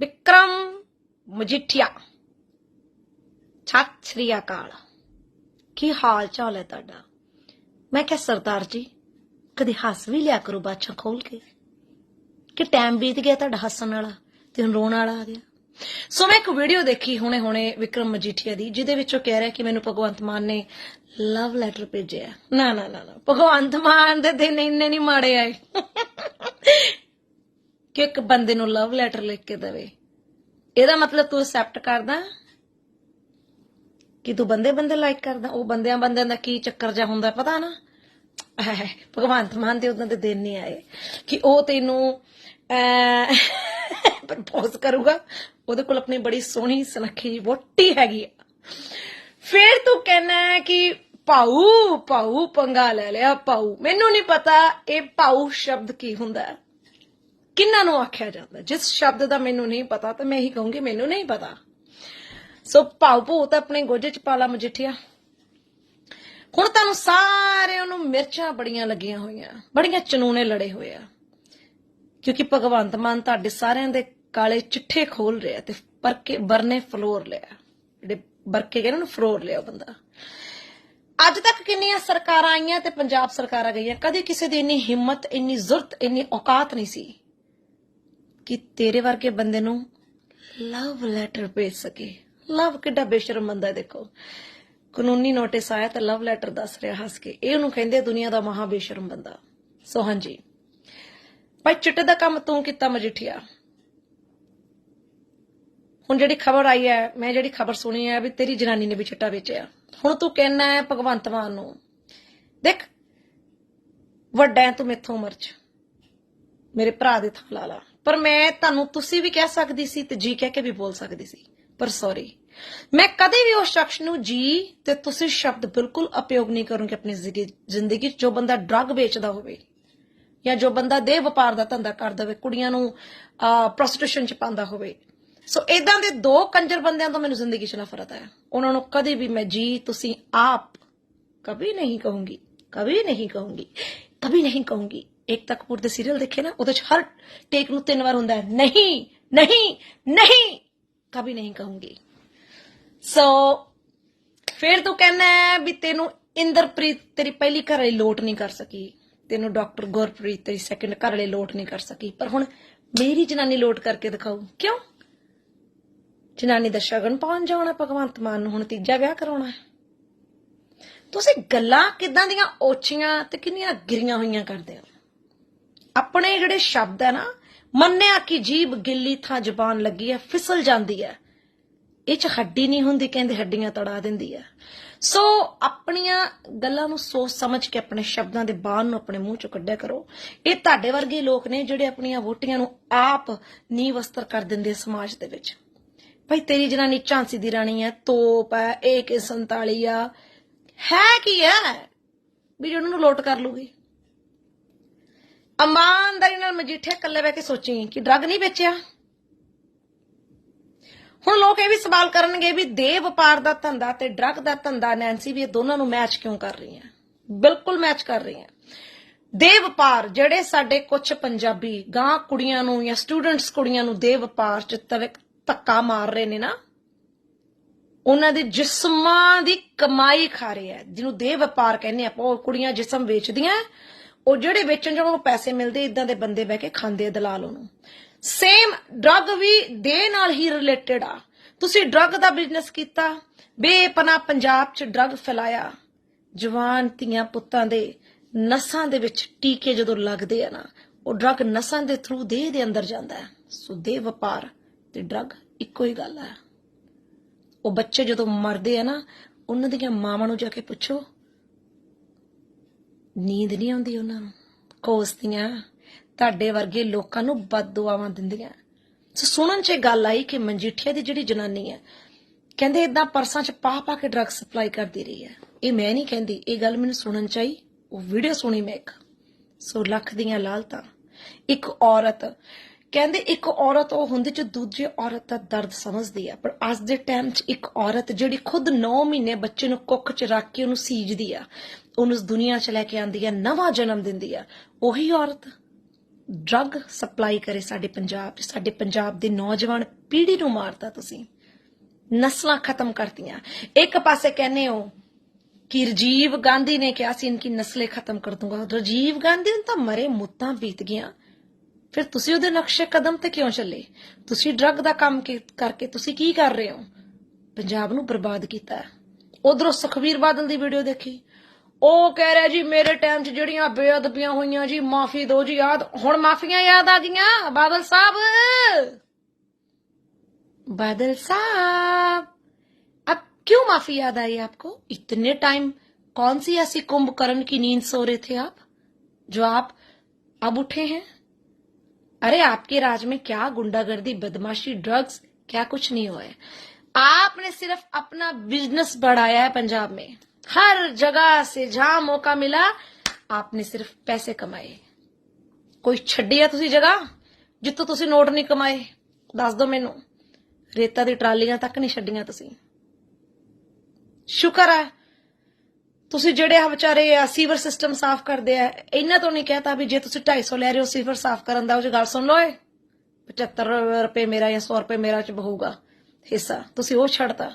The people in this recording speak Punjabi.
ਵਿਕਰਮ ਮਜੀਠੀਆ। ਸਤਿ ਸ੍ਰੀ ਅਕਾਲ। ਕੀ ਹਾਲ ਚਾਲ ਹੈ ਤੁਹਾਡਾ? ਮੈਂ ਕਿਹਾ, ਸਰਦਾਰ ਜੀ, ਕਦੇ ਹੱਸ ਵੀ ਲਿਆ ਕਰੋ ਬਾਛਾ ਖੋਲ ਕੇ। ਕਿ ਟਾਈਮ ਬੀਤ ਗਿਆ ਤੁਹਾਡਾ ਹੱਸਣ ਵਾਲਾ ਤੇ ਹੁਣ ਰੋਣ ਵਾਲਾ ਆ ਗਿਆ? ਸੋ ਮੈਂ ਇੱਕ ਵੀਡੀਓ ਦੇਖੀ ਹੁਣੇ ਹੁਣੇ ਵਿਕਰਮ ਮਜੀਠੀਆ ਦੀ, ਜਿਹਦੇ ਵਿੱਚ ਉਹ ਕਹਿ ਰਿਹਾ ਕਿ ਮੈਨੂੰ ਭਗਵੰਤ ਮਾਨ ਨੇ ਲਵ ਲੈਟਰ ਭੇਜਿਆ। ਨਾ ਨਾ ਨਾ ਭਗਵੰਤ ਮਾਨ ਦੇ ਦਿਨ ਇੰਨੇ ਨਹੀਂ ਮਾੜੇ ਆਏ। ਕਿ ਇੱਕ ਬੰਦੇ ਨੂੰ ਲਵ ਲੈਟਰ ਲਿਖ ਕੇ ਦੇਵੇ। ਇਹਦਾ ਮਤਲਬ ਤੂੰ ਐਕਸੈਪਟ ਕਰਦਾ ਕਿ ਤੂੰ ਬੰਦੇ ਬੰਦੇ ਲਾਈਕ ਕਰਦਾ। ਉਹ ਬੰਦਿਆਂ ਬੰਦਿਆਂ ਦਾ ਕੀ ਚੱਕਰ ਜਾ ਹੁੰਦਾ ਪਤਾ ਨਾ? ਐ, ਭਗਵੰਤ ਮਾਨ ਦੇ ਉਹਨਾਂ ਦੇ ਦਿਨ ਨਹੀਂ ਆਏ ਕਿ ਉਹ ਤੈਨੂੰ ਪ੍ਰਪੋਜ਼ ਕਰੂਗਾ। ਉਹਦੇ ਕੋਲ ਆਪਣੀ ਬੜੀ ਸੋਹਣੀ ਸੁਨੱਖੀ ਵੋਟੀ ਹੈਗੀ ਆ। ਫਿਰ ਤੂੰ ਕਹਿਣਾ ਕਿ ਪਾਉ ਪਾਉ ਪੰਗਾ ਲੈ ਲਿਆ ਪਾਉ ਮੈਨੂੰ ਨਹੀਂ ਪਤਾ ਇਹ ਪਾਉ ਸ਼ਬਦ ਕੀ ਹੁੰਦਾ। ਕਿੰਨਾਂ ਨੂੰ ਆਖਿਆ ਜਾਂਦਾ? ਜਿਸ ਸ਼ਬਦ ਦਾ ਮੈਨੂੰ ਨਹੀਂ ਪਤਾ, ਤਾਂ ਮੈਂ ਇਹੀ ਕਹੂੰਗੀ, ਮੈਨੂੰ ਨਹੀਂ ਪਤਾ। ਸੋ ਭਾਵ ਭੂ ਤਾਂ ਆਪਣੇ ਗੋਜੇ ਚ ਪਾਲਾ ਮਜਿੱਠਿਆ। ਹੁਣ ਤੁਹਾਨੂੰ ਸਾਰਿਆਂ ਨੂੰ ਮਿਰਚਾਂ ਬੜੀਆਂ ਲੱਗੀਆਂ ਹੋਈਆਂ, ਬੜੀਆਂ ਚਨੂਨੇ ਲੜੇ ਹੋਏ ਆ। ਕਿਉਂਕਿ ਭਗਵੰਤ ਮਾਨ ਤੁਹਾਡੇ ਸਾਰਿਆਂ ਦੇ ਕਾਲੇ ਚਿੱਠੇ ਖੋਲ ਰਿਹਾ ਤੇ ਪਰਕੇ ਬਰਨੇ ਫਲੋਰ ਲਿਆ। ਜਿਹੜੇ ਬਰਕੇ ਕਹਿੰਦੇ ਨੂੰ ਫਲੋਰ ਲਿਆ ਬੰਦਾ। ਅੱਜ ਤੱਕ ਕਿੰਨੀਆਂ ਸਰਕਾਰਾਂ ਆਈਆਂ ਤੇ ਪੰਜਾਬ ਸਰਕਾਰਾਂ ਗਈਆਂ, ਕਦੇ ਕਿਸੇ ਦੀ ਇੰਨੀ ਹਿੰਮਤ, ਇੰਨੀ ਜ਼ੁਰਤ, ਇੰਨੀ ਔਕਾਤ ਨਹੀਂ ਸੀ। ਕਿ ਤੇਰੇ ਵਰਗੇ ਬੰਦੇ ਨੂੰ ਲਵ ਲੈਟਰ ਭੇਜ ਸਕੇ। ਲਵ ਕਿੱਡਾ ਬੇਸ਼ਰਮ ਬੰਦਾ ਦੇਖੋ। ਕਾਨੂੰਨੀ ਨੋਟਿਸ ਆਇਆ ਤਾਂ ਲਵ ਲੈਟਰ ਦੱਸ ਰਿਹਾ ਹੱਸ ਕੇ। ਇਹ ਉਹਨੂੰ ਕਹਿੰਦੇ ਆ ਦੁਨੀਆ ਦਾ ਮਹਾ ਬੇਸ਼ਰਮ ਬੰਦਾ ਸੋ ਹਾਂਜੀ ਭਾਈ ਚਿੱਟੇ ਦਾ ਕੰਮ ਤੂੰ ਕੀਤਾ ਮਜੀਠੀਆ। ਹੁਣ ਜਿਹੜੀ ਖਬਰ ਆਈ ਹੈ, ਮੈਂ ਜਿਹੜੀ ਖਬਰ ਸੁਣੀ ਹੈ ਵੀ ਤੇਰੀ ਜਨਾਨੀ ਨੇ ਵੀ ਚਿੱਟਾ ਵੇਚਿਆ। ਹੁਣ ਤੂੰ ਕਹਿਣਾ ਹੈ ਭਗਵੰਤ ਮਾਨ ਨੂੰ, ਦੇਖ, ਵੱਡਾ ਹੈ ਤੂੰ ਮੇਥੋਂ ਉਮਰ ਚ ਮੇਰੇ ਭਰਾ ਦੇ ਥਾਂ ਲਾ ਲਾ। ਪਰ ਮੈਂ ਤੁਹਾਨੂੰ ਤੁਸੀਂ ਵੀ ਕਹਿ ਸਕਦੀ ਸੀ ਤੇ ਜੀ ਕਹਿ ਕੇ ਵੀ ਬੋਲ ਸਕਦੀ ਸੀ, ਪਰ ਸੌਰੀ ਮੈਂ ਕਦੇ ਵੀ ਉਸ ਸ਼ਖਸ ਨੂੰ ਜੀ ਤੇ ਤੁਸੀਂ ਸ਼ਬਦ ਬਿਲਕੁਲ ਉਪਯੋਗ ਨਹੀਂ ਕਰੂੰਗੀ ਆਪਣੀ ਜ਼ਿੰਦਗੀ 'ਚ, ਜੋ ਬੰਦਾ ਡਰੱਗ ਵੇਚਦਾ ਹੋਵੇ ਜਾਂ ਜੋ ਬੰਦਾ ਦੇਹ ਵਪਾਰ ਦਾ ਧੰਦਾ ਕਰਦਾ ਹੋਵੇ ਕੁੜੀਆਂ ਨੂੰ ਪ੍ਰੋਸਟੀਟਿਊਸ਼ਨ 'ਚ ਪਾਉਂਦਾ ਹੋਵੇ। ਸੋ ਇਦਾਂ ਦੇ ਦੋ ਕੰਜਰ ਬੰਦਿਆਂ ਤੋਂ ਮੈਨੂੰ ਜ਼ਿੰਦਗੀ 'ਚ ਨਫ਼ਰਤ ਆਇਆ। ਉਹਨਾਂ ਨੂੰ ਕਦੇ ਵੀ ਮੈਂ ਜੀ, ਤੁਸੀਂ ਆਪ ਕभी ਨਹੀਂ ਕਹੂੰਗੀ ਕभी ਨਹੀਂ ਕਹੂੰਗੀ ਕभी ਨਹੀਂ ਕਹੂੰਗੀ। ਏਕਤਾ ਕਪੂਰ ਦੇ ਸੀਰੀਅਲ ਦੇਖੇ ਨਾ ਉਹਦੇ 'ਚ ਹਰ ਟੇਕ ਨੂੰ ਤਿੰਨ ਵਾਰ ਹੁੰਦਾ ਹੈ ਨਹੀਂ ਨਹੀਂ ਨਹੀਂ ਕभी ਨਹੀਂ ਕਹੂੰਗੀ ਸੋ ਫਿਰ ਤੂੰ ਕਹਿੰਦਾ ਹੈ ਵੀ ਤੈਨੂੰ ਇੰਦਰਪ੍ਰੀਤ ਤੇਰੀ ਪਹਿਲੀ ਘਰ ਵਾਲੀ ਲੋਟ ਨਹੀਂ ਕਰ ਸਕੀ ਤੈਨੂੰ ਡਾਕਟਰ ਗੁਰਪ੍ਰੀਤ ਤੇਰੀ ਸੈਕੰਡ ਘਰ ਵਾਲੀ ਲੋਟ ਨਹੀਂ ਕਰ ਸਕੀ ਪਰ ਹੁਣ ਮੇਰੀ ਜਨਾਨੀ ਲੋਟ ਕਰਕੇ ਦਿਖਾਊ ਕਿਉਂ ਜਨਾਨੀ ਦਾ ਸ਼ਗਨ ਪਾਉਣ ਜਾਣਾ ਭਗਵੰਤ ਮਾਨ ਨੂੰ ਹੁਣ ਤੀਜਾ ਵਿਆਹ ਕਰਾਉਣਾ ਹੈ। ਤੁਸੀਂ ਗੱਲਾਂ ਕਿਦਾਂ ਦੀਆਂ ਓਛੀਆਂ ਤੇ ਕਿੰਨੀਆਂ ਗਿਰੀਆਂ ਹੋਈਆਂ ਕਰਦੇ ਹੋ? ਆਪਣੇ ਜਿਹੜੇ ਸ਼ਬਦ ਹੈ ਨਾ, ਮੰਨਿਆ ਕਿ ਜੀਬ ਗਿੱਲੀ ਥਾਂ ਜ਼ਬਾਨ ਲੱਗੀ ਹੈ ਫਿਸਲ ਜਾਂਦੀ ਹੈ ਇਹ ਚ ਹੱਡੀ ਨਹੀਂ ਹੁੰਦੀ, ਕਹਿੰਦੇ ਹੱਡੀਆਂ ਤੜਾ ਦਿੰਦੀ ਹੈ ਸੋ ਆਪਣੀਆਂ ਗੱਲਾਂ ਨੂੰ ਸੋਚ ਸਮਝ ਕੇ ਆਪਣੇ ਸ਼ਬਦਾਂ ਦੇ ਬਾਣ ਨੂੰ ਆਪਣੇ ਮੂੰਹ ਚੋਂ ਕੱਢਿਆ ਕਰੋ। ਇਹ ਤੁਹਾਡੇ ਵਰਗੇ ਲੋਕ ਨੇ ਜਿਹੜੇ ਆਪਣੀਆਂ ਵੋਟੀਆਂ ਨੂੰ ਆਪ ਨੀਂਹ ਵਸਤਰ ਕਰ ਦਿੰਦੇ ਸਮਾਜ ਦੇ ਵਿੱਚ। ਭਾਈ, ਤੇਰੀ ਜਨਾਨੀ ਝਾਂਸੀ ਦੀ ਰਾਣੀ ਹੈ ਤੋਪ ਹੈ AK47 ਆ। ਹੈ ਕੀ ਹੈ ਵੀ ਜਿਹਨੂੰ ਨੂੰ ਲੋਟ ਕਰ ਲੂਗੀ ਇਮਾਨਦਾਰੀ ਨਾਲ ਮਜੀਠੇ ਇਕੱਲੇ ਬਹਿ ਕੇ ਸੋਚੀ ਕਿ ਡਰੱਗ ਨਹੀਂ ਵੇਚਿਆ। ਹੁਣ ਲੋਕ ਇਹ ਵੀ ਸਵਾਲ ਕਰਨਗੇ ਵੀ ਦੇ ਵਪਾਰ ਦਾ ਧੰਦਾ ਤੇ ਡਰੱਗ ਦਾ ਧੰਦਾ ਨੈਂਸੀ ਵੀ ਇਹ ਦੋਨਾਂ ਨੂੰ ਮੈਚ ਕਿਉਂ ਕਰ ਰਹੀਆਂ ਬਿਲਕੁਲ ਮੈਚ ਕਰ ਰਹੀਆਂ ਦੇ ਵਪਾਰ, ਜਿਹੜੇ ਸਾਡੇ ਕੁਝ ਪੰਜਾਬੀ ਗਾਂ ਕੁੜੀਆਂ ਨੂੰ ਜਾਂ ਸਟੂਡੈਂਟਸ ਕੁੜੀਆਂ ਨੂੰ ਦੇ ਵਪਾਰ ਚ ਤਵਕ ਧੱਕਾ ਮਾਰ ਰਹੇ ਨੇ ਨਾ, ਉਹਨਾਂ ਦੇ ਜਿਸਮਾਂ ਦੀ ਕਮਾਈ ਖਾ ਰਹੇ ਹੈ, ਜਿਹਨੂੰ ਦੇ ਵਪਾਰ ਕਹਿੰਦੇ ਆਪਾਂ, ਉਹ ਕੁੜੀਆਂ ਜਿਸਮ ਵੇਚਦੀਆਂ ਉਹ ਜਿਹੜੇ ਵੇਚਣ ਜਿਹਨਾਂ ਪੈਸੇ ਮਿਲਦੇ ਇਦਾਂ ਦੇ ਬੰਦੇ ਬਹਿ ਕੇ ਖਾਂਦੇ ਆ ਦਲਾਲ ਉਹਨੂੰ। ਸੇਮ ਡਰੱਗ ਵੀ ਦੇ ਨਾਲ ਹੀ ਰਿਲੇਟਡ ਆ। ਤੁਸੀਂ ਡਰੱਗ ਦਾ ਬਿਜ਼ਨਸ ਕੀਤਾ ਬੇਪਨਾ ਪੰਜਾਬ 'ਚ ਡਰੱਗ ਫੈਲਾਇਆ। ਜਵਾਨ ਧੀਆਂ ਪੁੱਤਾਂ ਦੇ ਨਸਾਂ ਦੇ ਵਿੱਚ ਟੀਕੇ ਜਦੋਂ ਲੱਗਦੇ ਆ ਨਾ, ਉਹ ਡਰੱਗ ਨਸਾਂ ਦੇ ਥਰੂ ਦੇਹ ਦੇ ਅੰਦਰ ਜਾਂਦਾ ਹੈ। ਸੋ ਦੇਹ ਵਪਾਰ ਤੇ ਡਰੱਗ ਇੱਕੋ ਹੀ ਗੱਲ ਹੈ। ਉਹ ਬੱਚੇ ਜਦੋਂ ਮਰਦੇ ਆ ਨਾ, ਉਹਨਾਂ ਦੀਆਂ ਮਾਵਾਂ ਨੂੰ ਜਾ ਕੇ ਪੁੱਛੋ ਨੀਂਦ ਨਹੀਂ ਆਉਂਦੀ ਉਹਨਾਂ ਨੂੰ। ਕੋਸਦੀਆਂ ਤੁਹਾਡੇ ਵਰਗੇ ਲੋਕਾਂ ਨੂੰ ਬਦਦੁਆਵਾਂ ਦਿੰਦੀਆਂ। ਸੋ ਸੁਣਨ 'ਚ ਗੱਲ ਆਈ ਕਿ ਮਨਜੀਠੀਆ ਦੀ ਜਿਹੜੀ ਜਨਾਨੀ ਹੈ, ਕਹਿੰਦੇ ਇਦਾਂ ਪਰਸਾਂ 'ਚ ਪਾ ਪਾ ਕੇ ਡਰੱਗ ਸਪਲਾਈ ਕਰਦੀ ਰਹੀ ਹੈ। ਇਹ ਮੈਂ ਨਹੀਂ ਕਹਿੰਦੀ, ਇਹ ਗੱਲ ਮੈਨੂੰ ਸੁਣਨ 'ਚ ਆਈ, ਉਹ ਵੀਡੀਓ ਸੁਣੀ ਮੈਂ ਇੱਕ। ਸੋ ਲੱਖ ਦੀਆਂ ਲਾਲਤਾਂ। ਇੱਕ ਔਰਤ, ਕਹਿੰਦੇ ਇੱਕ ਔਰਤ ਉਹ ਹੁੰਦੀ ਚ ਦੂਜੀ ਔਰਤ ਦਾ ਦਰਦ ਸਮਝਦੀ ਆ ਪਰ ਅੱਜ ਦੇ ਟਾਈਮ 'ਚ ਇੱਕ ਔਰਤ ਜਿਹੜੀ ਖੁਦ 9 ਮਹੀਨੇ ਬੱਚੇ ਨੂੰ ਕੁੱਖ 'ਚ ਰੱਖ ਕੇ ਉਹਨੂੰ ਸੀਜਦੀ ਆ ਉਹਨੂੰ ਇਸ ਦੁਨੀਆ 'ਚ ਲੈ ਕੇ ਆਂਦੀ ਹੈ, ਨਵਾਂ ਜਨਮ ਦਿੰਦੀ ਹੈ। ਉਹੀ ਔਰਤ ਡਰੱਗ ਸਪਲਾਈ ਕਰੇ ਸਾਡੇ ਪੰਜਾਬ 'ਚ। ਸਾਡੇ ਪੰਜਾਬ ਦੇ ਨੌਜਵਾਨ ਪੀੜ੍ਹੀ ਨੂੰ ਮਾਰਤਾ ਤੁਸੀਂ। ਨਸਲਾਂ ਖਤਮ ਕਰਤੀਆਂ। ਇੱਕ ਪਾਸੇ ਕਹਿੰਦੇ ਹੋ ਕਿ ਰਜੀਵ ਗਾਂਧੀ ਨੇ ਕਿਹਾ ਸੀ, ਇਨਕੀ ਨਸਲੇ ਖਤਮ ਕਰ ਦੂੰਗਾ। ਰਜੀਵ ਗਾਂਧੀ ਨੂੰ ਤਾਂ ਮਰੇ ਮੁੱਤਾਂ ਬੀਤ ਗਿਆ ਫਿਰ ਤੁਸੀਂ ਉਹਦੇ ਨਕਸ਼ੇ ਕਦਮ ਤੇ ਕਿਉਂ ਚੱਲੇ? ਤੁਸੀਂ ਡਰੱਗ ਦਾ ਕੰਮ ਕਰਕੇ ਤੁਸੀਂ ਕੀ ਕਰ ਰਹੇ ਹੋ? ਪੰਜਾਬ ਨੂੰ ਬਰਬਾਦ ਕੀਤਾ ਉਧਰੋਂ ਸੁਖਵੀਰ ਬਾਦਲ ਦੀ ਵੀਡੀਓ ਦੇਖੀ। ਉਹ ਕਹਿ ਰਿਹਾ ਜੀ ਮੇਰੇ ਟਾਈਮ 'ਚ ਜਿਹੜੀਆਂ ਬੇਅਦਬੀਆਂ ਹੋਈਆਂ ਜੀ ਮਾਫੀ ਦਿਓ ਜੀ ਯਾਦ ਹੁਣ ਮਾਫੀਆਂ ਯਾਦ ਆ ਗਈਆਂ ਬਾਦਲ ਸਾਹਿਬ बादल साहब अब क्यों माफी याद आई आपको इतने टाइम कौन सी ऐसी कुंभकर्ण की नींद सो रहे थे आप जो आप अब उठे हैं अरे आपके राज में क्या गुंडागर्दी बदमाशी ड्रग्स क्या कुछ नहीं हुआ है आपने सिर्फ अपना बिजनेस बढ़ाया है पंजाब में हर जगह से जहां मौका मिला आपने सिर्फ पैसे कमाए ਕੋਈ ਛੱਡੀ ਆ ਤੁਸੀਂ ਜਗ੍ਹਾ ਜਿੱਥੋਂ ਤੁਸੀਂ ਨੋਟ ਨਹੀਂ ਕਮਾਏ ਦੱਸ ਦਿਓ ਮੈਨੂੰ ਰੇਤਾ ਦੀ ਟਰਾਲੀਆਂ ਤੱਕ ਨਹੀਂ ਛੱਡੀਆਂ ਤੁਸੀਂ ਸ਼ੁਕਰ ਹੈ ਤੁਸੀਂ ਜਿਹੜੇ ਆ ਵਿਚਾਰੇ ਆ ਸੀਵਰ ਸਿਸਟਮ ਸਾਫ਼ ਕਰਦੇ ਆ ਇਹਨਾਂ ਤੋਂ ਨਹੀਂ ਕਹਤਾ ਵੀ ਜੇ ਤੁਸੀਂ 250 ਲੈ ਰਹੇ ਹੋ ਸੀਵਰ ਸਾਫ਼ ਕਰਨ ਦਾ ਉਹ 'ਚ ਗੱਲ ਸੁਣ ਲਓ ਏ 75 ਰੁਪਏ ਮੇਰਾ ਜਾਂ 100 ਰੁਪਏ ਮੇਰਾ ਚ ਬਹੂਗਾ ਹਿੱਸਾ ਤੁਸੀਂ ਉਹ ਛੱਡਤਾ